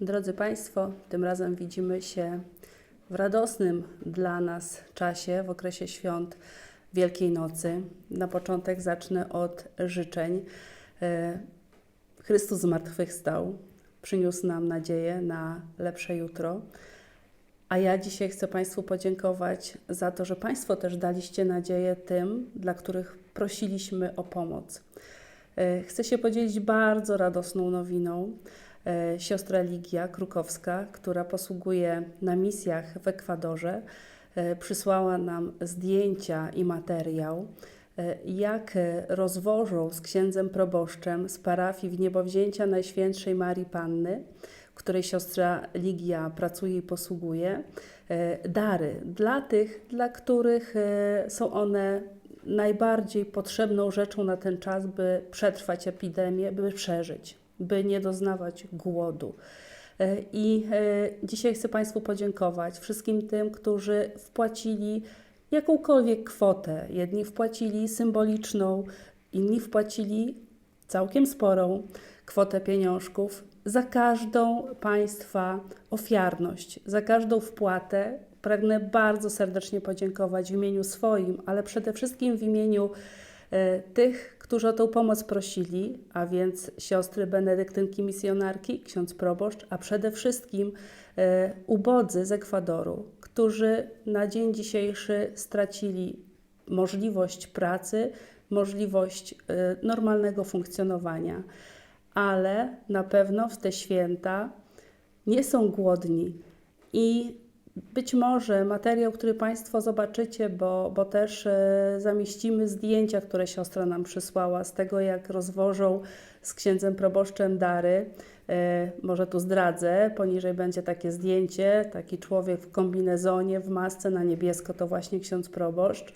Drodzy Państwo, tym razem widzimy się w radosnym dla nas czasie, w okresie świąt Wielkiej Nocy. Na początek zacznę od życzeń. E, Chrystus zmartwychwstał, przyniósł nam nadzieję na lepsze jutro. A ja dzisiaj chcę Państwu podziękować za to, że Państwo też daliście nadzieję tym, dla których prosiliśmy o pomoc. E, Chcę się podzielić bardzo radosną nowiną. E, Siostra Ligia Krukowska, która posługuje na misjach w Ekwadorze, e, przysłała nam zdjęcia i materiał, e, jak rozwożą z księdzem proboszczem z parafii w niebowzięcia Najświętszej Marii Panny, której siostra Ligia pracuje i posługuje, dary dla tych, dla których są one najbardziej potrzebną rzeczą na ten czas, by przetrwać epidemię, by przeżyć, by nie doznawać głodu. E, I e, dzisiaj chcę Państwu podziękować wszystkim tym, którzy wpłacili jakąkolwiek kwotę. Jedni wpłacili symboliczną, inni wpłacili całkiem sporą kwotę pieniążków za każdą Państwa ofiarność, za każdą wpłatę. Pragnę bardzo serdecznie podziękować w imieniu swoim, ale przede wszystkim w imieniu tych, którzy o tą pomoc prosili, a więc siostry benedyktynki misjonarki, ksiądz proboszcz, a przede wszystkim e, ubodzy z Ekwadoru, którzy na dzień dzisiejszy stracili możliwość pracy, możliwość e, normalnego funkcjonowania, ale na pewno w te święta nie są głodni i być może materiał, który Państwo zobaczycie, bo, bo też e, zamieścimy zdjęcia, które siostra nam przysłała z tego, jak rozwożą z księdzem proboszczem dary. E, może tu zdradzę, poniżej będzie takie zdjęcie, taki człowiek w kombinezonie, w masce na niebiesko, to właśnie ksiądz proboszcz.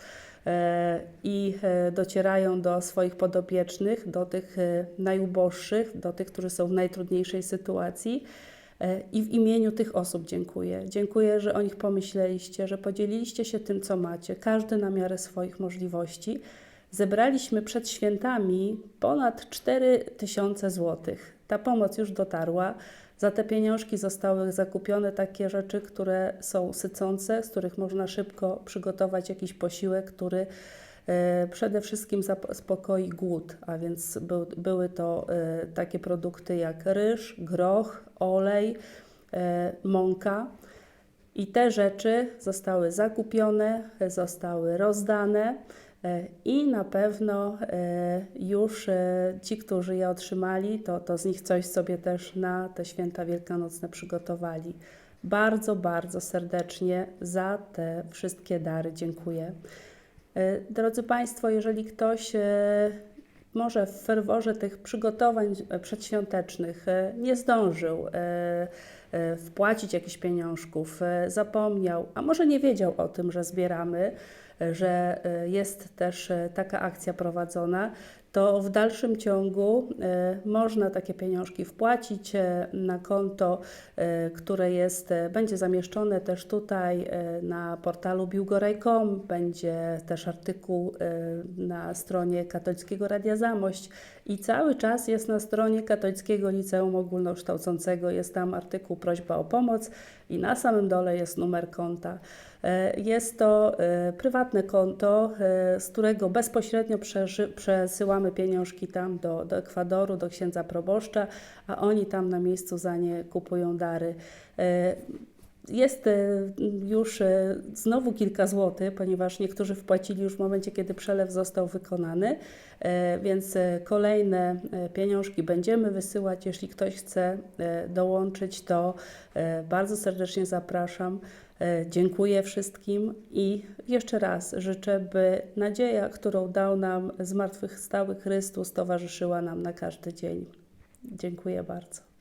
E, I docierają do swoich podopiecznych, do tych najuboższych, do tych, którzy są w najtrudniejszej sytuacji. E, I w imieniu tych osób dziękuję. Dziękuję, że o nich pomyśleliście, że podzieliliście się tym, co macie, każdy na miarę swoich możliwości. Zebraliśmy przed świętami ponad 4 tysiące złotych. Ta pomoc już dotarła. Za te pieniążki zostały zakupione takie rzeczy, które są sycące, z których można szybko przygotować jakiś posiłek, który przede wszystkim zaspokoi głód, a więc był, były to e, takie produkty jak ryż, groch, olej, e, mąka. I te rzeczy zostały zakupione, zostały rozdane e, i na pewno e, już e, ci, którzy je otrzymali, to, to z nich coś sobie też na te święta wielkanocne przygotowali. Bardzo, bardzo serdecznie za te wszystkie dary dziękuję. E, Drodzy Państwo, jeżeli ktoś e, może w ferworze tych przygotowań e, przedświątecznych nie zdążył wpłacić jakichś pieniążków, zapomniał, a może nie wiedział o tym, że zbieramy, że e, jest też e, taka akcja prowadzona, to w dalszym ciągu e, można takie pieniążki wpłacić na konto, które jest, będzie zamieszczone też tutaj na portalu biłgoraj.com, będzie też artykuł na stronie Katolickiego Radia Zamość i cały czas jest na stronie Katolickiego Liceum Ogólnokształcącego, jest tam artykuł prośba o pomoc i na samym dole jest numer konta. E, Jest to e, prywatne konto, e, z którego bezpośrednio przesyłamy pieniążki tam do, do Ekwadoru, do księdza proboszcza, a oni tam na miejscu za nie kupują dary. Jest e, już e, znowu kilka złotych, ponieważ niektórzy wpłacili już w momencie, kiedy przelew został wykonany, e, więc e, kolejne pieniążki będziemy wysyłać. Jeśli ktoś chce dołączyć, to bardzo serdecznie zapraszam. E, Dziękuję wszystkim i jeszcze raz życzę, by nadzieja, którą dał nam zmartwychwstały Chrystus, towarzyszyła nam na każdy dzień. Dziękuję bardzo.